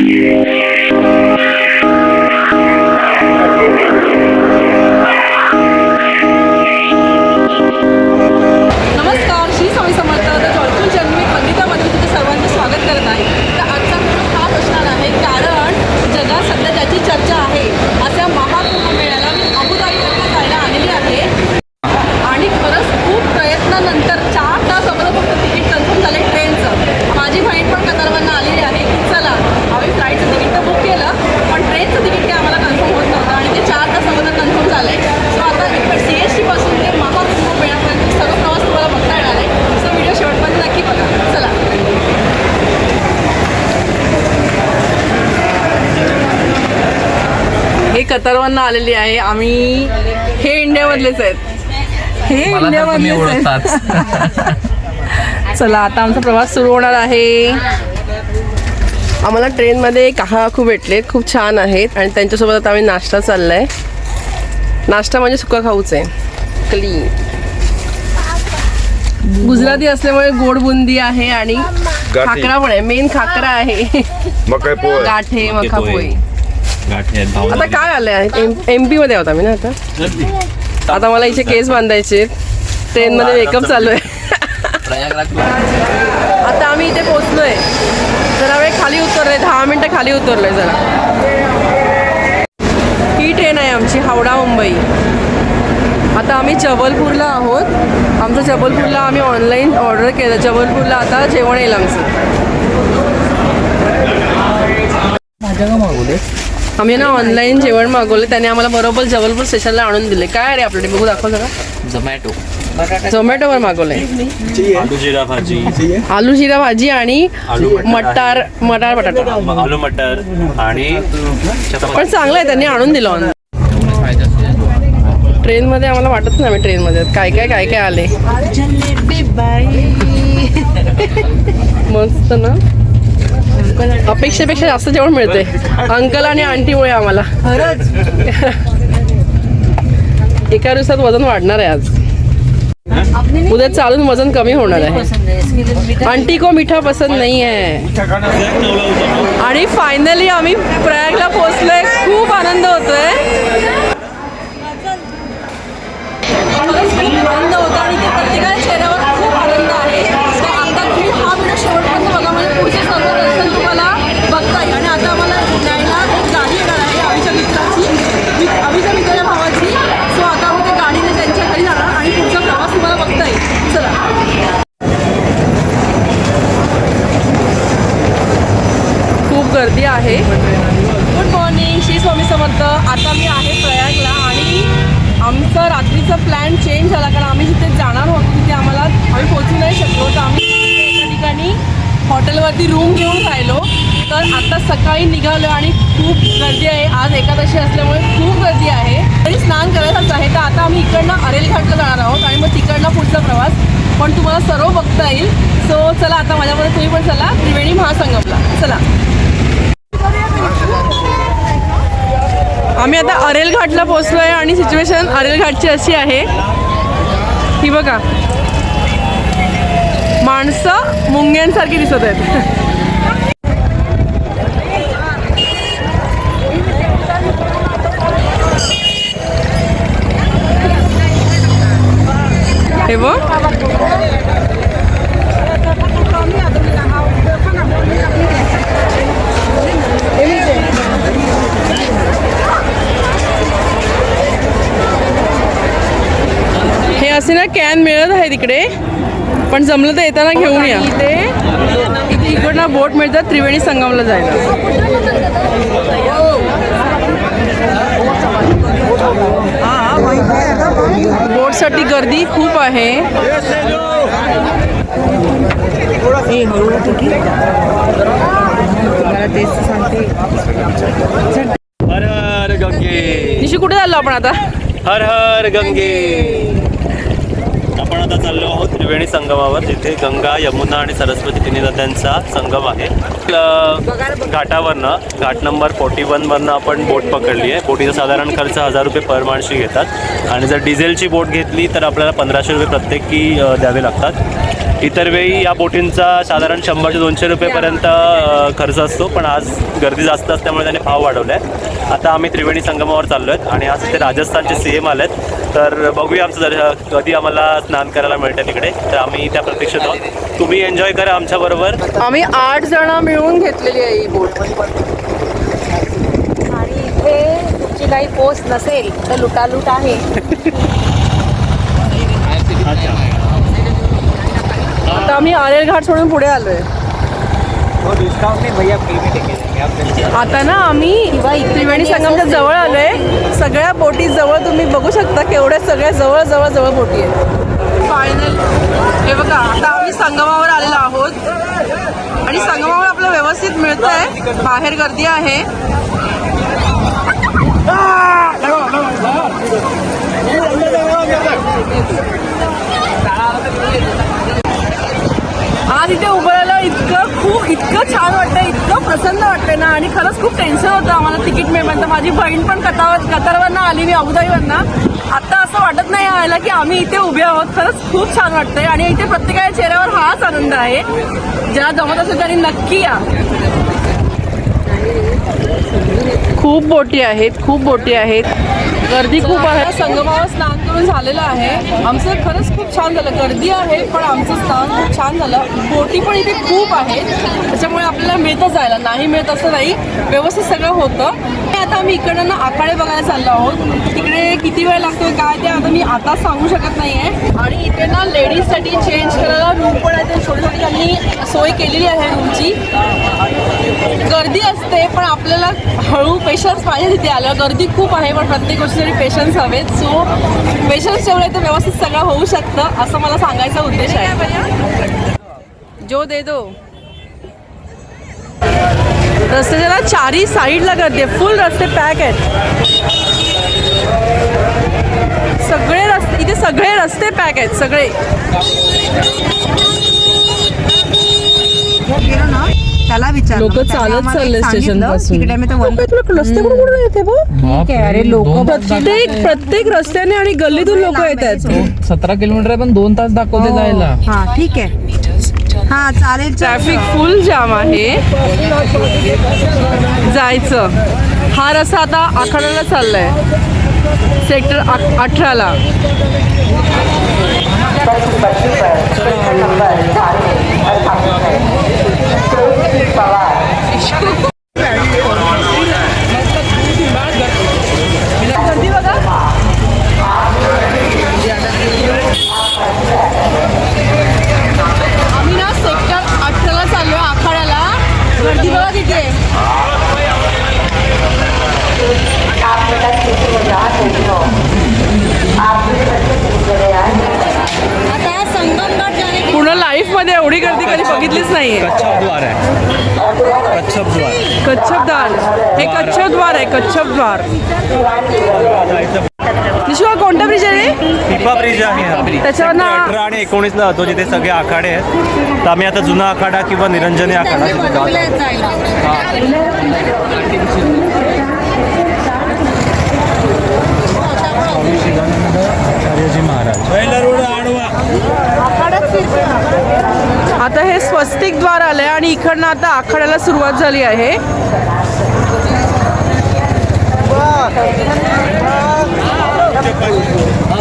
Yeah. कतारवरनं आलेली आहे. आम्ही हे इंडियामधलेच आहेत. हे इंडियामधलेच आहेत. चला आता आमचा प्रवास सुरू होणार आहे. आम्हाला ट्रेनमध्ये काहा खूप भेटलेत खूप छान आहेत. आणि त्यांच्यासोबत आता आम्ही नाश्ता चाललाय. नाश्ता म्हणजे सुका खाऊच. आहे क्लीन गुजराती असल्यामुळे गोड बुंदी आहे आणि खाकरा पण आहे. मेन खाकरा आहे. पोहे. गाठे मका पोळी गाठी आहेत भाऊ आता काय आलंय? एम पी मध्ये होता मी ना आता. आता मला इथे केस बांधायचे ट्रेन मध्ये मेकअप चालू आहे. प्रयागराज आता आम्ही इथे पोहोचलोय. जरा वेळ खाली उतरलोय दहा मिनिटं खाली उतरलोय जरा. ही ट्रेन आहे आमची हावडा मुंबई. आता आम्ही जबलपूरला आहोत. आमचं जबलपूरला आम्ही ऑनलाईन ऑर्डर केलं. जबलपूरला आता जेवण येईल आमचं. माझ्या का मागवले आम्ही ना ऑनलाईन जेवण मागवलं त्याने आम्हाला बरोबर जबलपूर स्टेशनला आणून दिले. काय रे आपल्याकडे बघू दाखव जरा. झोमॅटो झोमॅटोवर मागवलंय. आलू जिरा भाजी. आलू जिरा भाजी आणि आलू मटार. मटार बटाटा. आलू मटर आणि पण चांगलं आहे त्यांनी आणून दिलं. ऑन ट्रेनमध्ये आम्हाला वाटत नाही आम्ही ट्रेनमध्ये. काय काय काय काय आले? मस्त ना? अपेक्षेपेक्षा जास्त जेवण मिळते. अंकल आणि आंटीमुळे आम्हाला. एका दिवसात वजन वाढणार आहे आज. उद्या चालून वजन कमी होणार आहे. आंटी को मिठा पसंद नाही आहे. आणि फायनली आम्ही प्रयागला पोहोचलोय. खूप आनंद होतोय खरंच खूप आनंद होता आणि ते प्रत्येकाच्या चेहऱ्यावर खूप आनंद आहे तर आता तुम्ही हा व्हिडिओ शेवटपर्यंत बघा म्हणजे पुढचे सर्व दर्शन तुम्हाला बघता येईल आणि आता आम्हाला न्यायला एक गाडी येणार आहे आमच्या मित्राची मी आम्हीच्या मित्राच्या भावाची सो आता आम्ही त्या गाडीने त्यांच्या घरी जाणार आणि पुढचा प्रवास तुम्हाला बघता येईल चला खूप गर्दी आहे गुड मॉर्निंग श्री स्वामी समर्थ आता मी आहे प्रयागला आणि आमचा रात्रीचा प्लॅन चेंज झाला कारण आम्ही जिथे जाणार होतो तिथे आम्हाला आम्ही पोहोचू नाही शकलो तर आम्ही एका ठिकाणी हॉटेलवरती रूम घेऊन राहिलो. तर आता सकाळी निघालो आणि खूप गर्दी आहे. आज एकादशी असल्यामुळे खूप गर्दी आहे. तरी स्नान करायचंच आहे. तर आता आम्ही इकडनं अरेल घाटला जाणार आहोत आणि मग तिकडनं पुढचा प्रवास. पण तुम्हाला सर्व बघता येईल. सो चला आता माझ्यामध्ये तुम्ही पण चला. त्रिवेणी महासंगमला. चला. आम्ही आता अरेलघाटला पोचलो पोहोचलो आहे आणि सिच्युएशन अरेलघाटची अशी आहे. ही बघा. माणसं मुंग्यांसारखी दिसत आहेत. हे व हे असे ना कॅन मिळत आहे तिकडे. पण जमलं तर येताना घेऊन या. इथे इथे इकडनं बोट मिळतात त्रिवेणी संगमला जायला. बोटसाठी गर्दी खूप आहे. हर हर गंगे. निशी कुठे चाललो आपण आता? हर हर गंगे. आपण आता चाललो आहोत त्रिवेणी संगमावर जिथे गंगा यमुना आणि सरस्वती तिन्ही नद्यांचा संगम आहे. घाटावरनं घाट नंबर फोर्टी वनवरनं आपण बोट पकडली आहे. बोटीचा साधारण खर्च हजार रुपये पर माणशी घेतात. आणि जर डिझेलची बोट घेतली तर आपल्याला पंधराशे रुपये प्रत्येकी द्यावे लागतात. इतर वेळी या बोटींचा साधारण शंभर ते दोनशे रुपयेपर्यंत खर्च असतो. पण आज गर्दी जास्त असल्यामुळे त्याने भाव वाढवला आहे आता आम्ही त्रिवेणी संगमावर चाललो आहेत आणि आज इथे राजस्थानचे सी एम आले आहेत तर बघूया आमचं जर कधी आम्हाला स्नान करायला मिळतं तिकडे. तर आम्ही त्या प्रतीक्षेत आहोत. तुम्ही एन्जॉय करा आमच्याबरोबर. आम्ही आठ जण मिळून घेतलेली आहे ही बोट. आणि इथे तुमची काही पोस्ट नसेल तर लुटालूट आहे. आता आम्ही आरेल घाट सोडून पुढे आलोय. आता ना आम्ही त्रिवेणी संगमच्या जवळ आलोय. सगळ्या बोटी जवळ तुम्ही बघू शकता केवढ्या सगळ्या जवळ जवळ जवळ बोटी आहेत. फायनल हे बघा आता आम्ही संगमावर आलेलो आहोत. आणि संगमावर आपलं व्यवस्थित मिळत आहे बाहेर गर्दी आहे. आज इथे उभं राहिलं इतकं खूप इतकं छान वाटतं इतकं प्रसन्न वाटतंय ना. आणि खरंच खूप टेन्शन होतं आम्हाला तिकीट मिळेपर्यंत. माझी बहीण पण कतार कतारवरनं आली मी अबुधाईवरनं आता असं वाटत नाही यायला की आम्ही इथे उभे आहोत. खरंच खूप छान वाटतंय. आणि इथे प्रत्येकाच्या चेहऱ्यावर हाच आनंद आहे. ज्याला जमत असेल त्यांनी नक्की या. खूप बोटी आहेत खूप बोटी आहेत. गर्दी खूप आहे. संगमावर स्नान करून झालेलं आहे. आमचं खरंच खूप छान झालं. गर्दी आहे पण आमचं स्नान खूप छान झालं. बोटी पण इथे खूप आहेत. त्याच्यामुळे आपल्याला मिळतं जायला. नाही मिळत असं नाही. व्यवस्थित सगळं होतं. आता आम्ही इकडनं ना आखाडे बघायला चाललो आहोत. तिकडे किती वेळ लागतो काय ते आता मी आता सांगू शकत नाही आहे आणि इथे ना लेडीजसाठी चेंज करायला रूम पण आहे ते छोटी छोटी त्यांनी सोय केलेली आहे रूमची गर्दी असते पण आपल्याला हळू पेशन्स पाहिजे तिथे आलं गर्दी खूप आहे पण प्रत्येक गोष्टीसाठी पेशन्स हवेत. सो पेशन्स ठेवले तर व्यवस्थित सगळं होऊ शकतं असं मला सांगायचा उद्देश आहे. जो दे दो. रस्त्याच्या ना चारही साईडला गर्दी आहे. फुल रस्ते पॅक आहेत. सगळे रस्ते इथे सगळे रस्ते पॅक आहेत सगळे. ना? त्याला विचार लोक चालत चालले स्टेशनपासून. अरे लोक प्रत्येक प्रत्येक रस्त्याने आणि गल्लीतून लोक येत आहेत सतरा किलोमीटर आहे पण दोन तास दाखवते जायला. हा ठीक आहे. हा चालेल ट्रॅफिक फुल जाम आहे. जायचं. हा रस्ता आता आखाड्याला चाललाय. सेक्टर अठराला. मध्ये एवढी गर्दी कधी बघितलीच नाहीये. कच्छपद्वार आहे. कच्छपद्वार कच्छप द्वार. हे कच्छप द्वार आहे कच्छप द्वार. निशुआ कोणता ब्रिज आहे? पिपा ब्रिज आहे हा. त्याच्यावर अठरा आणि एकोणीसला जातो जिथे सगळे आखाडे आहेत. तर आम्ही आता जुना आखाडा किंवा निरंजनी आखाडा तिथे जात आहोत. जायला आता हे स्वस्तिक द्वार आलंय आणि इकडनं आता आखाड्याला सुरुवात झाली आहे.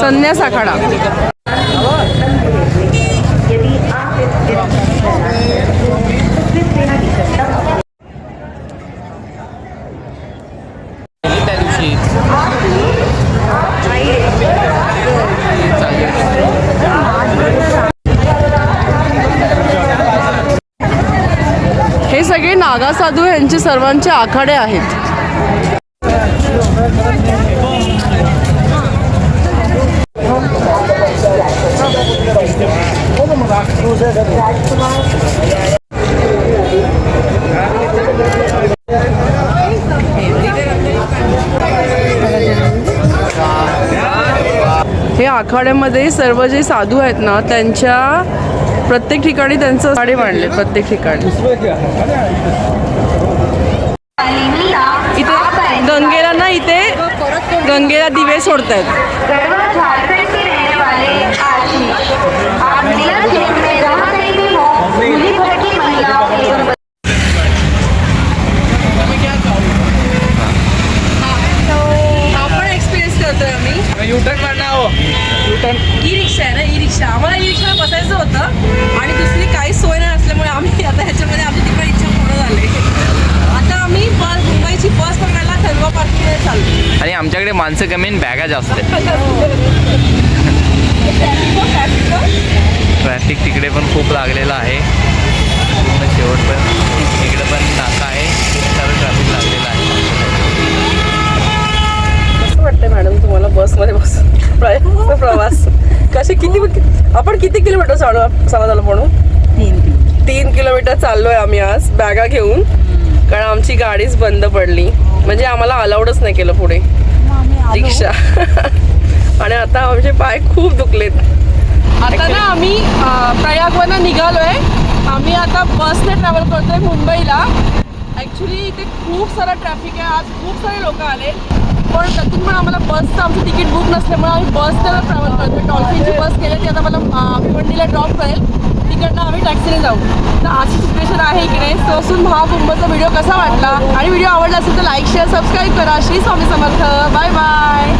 संन्यास आखाडा. हे सगळे नागा साधू यांचे सर्वांचे आखाडे आहेत. हे आखाड्यामध्ये सर्व जे साधू आहेत ना त्यांच्या प्रत्येक ठिकाणी त्यांचं साडे मांडले प्रत्येक ठिकाणी. इथे गंगेला ना इथे गंगेला दिवे सोडतायत. आणि आमच्याकडे माणसं कमी आणि बॅगा जास्त आहेत. ट्रॅफिक तिकडे पण खूप लागलेलं आहे. पूर्ण शेवटपर्यंत तिकडे पण नाका आहे. खूप सारं ट्रॅफिक लागलेलं आहे. कसं वाटतंय मॅडम तुम्हाला बसमध्ये बस प्र- प्रवास. कसे किती आपण किती किलोमीटर चालू चालत आलो म्हणून? तीन किलोमीटर चाललोय आम्ही आज. बॅगा घेऊन. कारण आमची गाडीच बंद पडली. म्हणजे आम्हाला अलाउडच नाही केलं पुढे. रिक्षा. आणि आता आमचे पाय खूप दुखलेत. आता ना आम्ही प्रयागवरनं निघालोय. आम्ही आता बसने ट्रॅव्हल करतोय मुंबईला. ॲक्च्युली इथे खूप सारा ट्रॅफिक आहे. आज खूप सारे लोक आले पण त्यातून पण आम्हाला बसचं आमचं तिकीट बुक नसल्यामुळे आम्ही बसने ट्रॅव्हल करतोय. डॉल्फिनची बस केली ती आता मला भिवंडीला ड्रॉप करेल. तिकडनं आम्ही टॅक्सीने जाऊ. तर अशी सिच्युएशन आहे इकडे. तो असून महाकुंभचा व्हिडिओ कसा वाटला? आणि व्हिडिओ आवडला असेल तर लाईक शेअर सबस्क्राईब करा. श्री स्वामी समर्थ. Bye bye